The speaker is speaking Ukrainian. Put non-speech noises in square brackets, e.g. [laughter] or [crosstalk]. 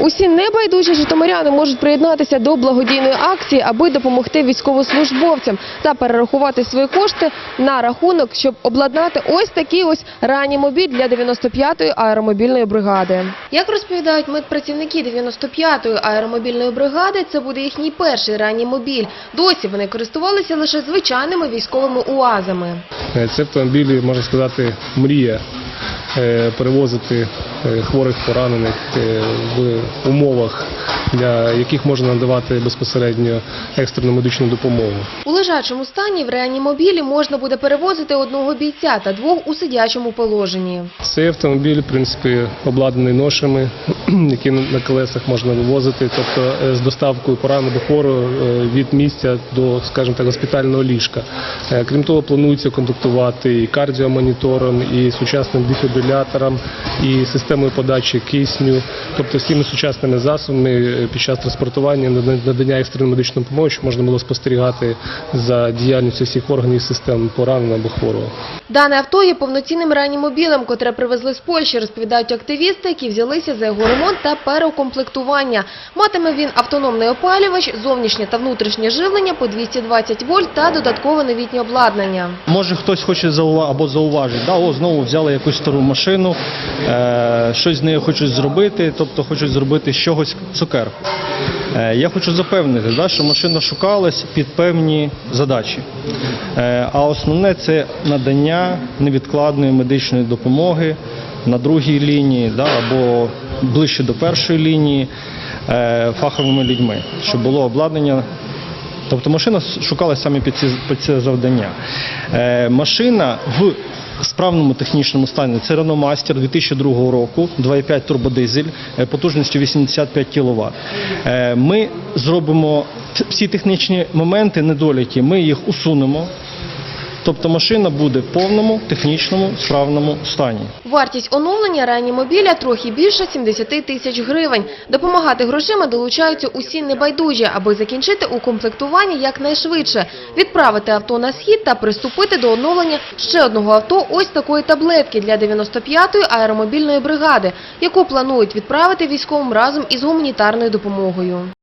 Усі небайдужі житомиряни можуть приєднатися до благодійної акції, аби допомогти військовослужбовцям та перерахувати свої кошти на рахунок, щоб обладнати ось такий ось реанімобіль для 95-ї аеромобільної бригади. Як розповідають медпрацівники 95-ї аеромобільної бригади, це буде їхній перший реанімобіль. Досі вони користувалися лише звичайними військовими уазами. Е, Це автомобілі, можна сказати, мрія е, перевозити хворих поранених е, в умовах, для яких можна надавати безпосередньо екстрену медичну допомогу. У лежачому стані в реанімобілі можна буде перевозити одного бійця та двох у сидячому положенні. Цей автомобіль, в принципі, обладнаний ношами, [clears throat] які на колесах можна вивозити, тобто е, з доставкою пораненого хворого е, від місця до, скажімо так, госпітального ліжка. Е, Крім того, планується комплектувати і кардіомонітором, і сучасним дефібрилятором, і системою подачі кисню, тобто всіми сучасними засобами е, під час транспортування надання екстреної медичної допомоги, що можна було спостерігати за діяльністю всіх органів і систем пораненого або хворого. Дане авто є повноцінним реанімобілем, котре привезли з Польщі, розповідають активісти, які взялися за його ремонт та переукомплектування. Матиме він автономний опалювач, зовнішнє та внутрішнє живлення по 220 вольт та додаткове новітнє обладнання. Може хтось хоче заува... або зауважить, да, о, знову взяли якусь стару машину, е, щось з нею хочуть зробити, тобто хочуть зробити з чогось цукерку. Е, я хочу запевнити, що машина шукалась під певні задачі. Е, а основне це надання невідкладної медичної допомоги на другій лінії або ближче до першої лінії е, фаховими людьми, щоб було обладнання Тобто машина шукалася саме під ці це завдання. Машина в справному технічному стані це Renault Master 2002 року, 2,5 турбодизель, е, потужністю 85 кВт. Е, ми зробимо всі технічні моменти, недоліки, ми їх усунемо. Тобто машина буде в повному технічному справному стані. Вартість оновлення реанімобіля трохи більше 70 тисяч гривень. Допомагати грошима долучаються усі небайдужі, аби закінчити укомплектування якнайшвидше, відправити авто на схід та приступити до оновлення ще одного авто ось такої таблетки для 95-ї аеромобільної бригади, яку планують відправити військовим разом із гуманітарною допомогою.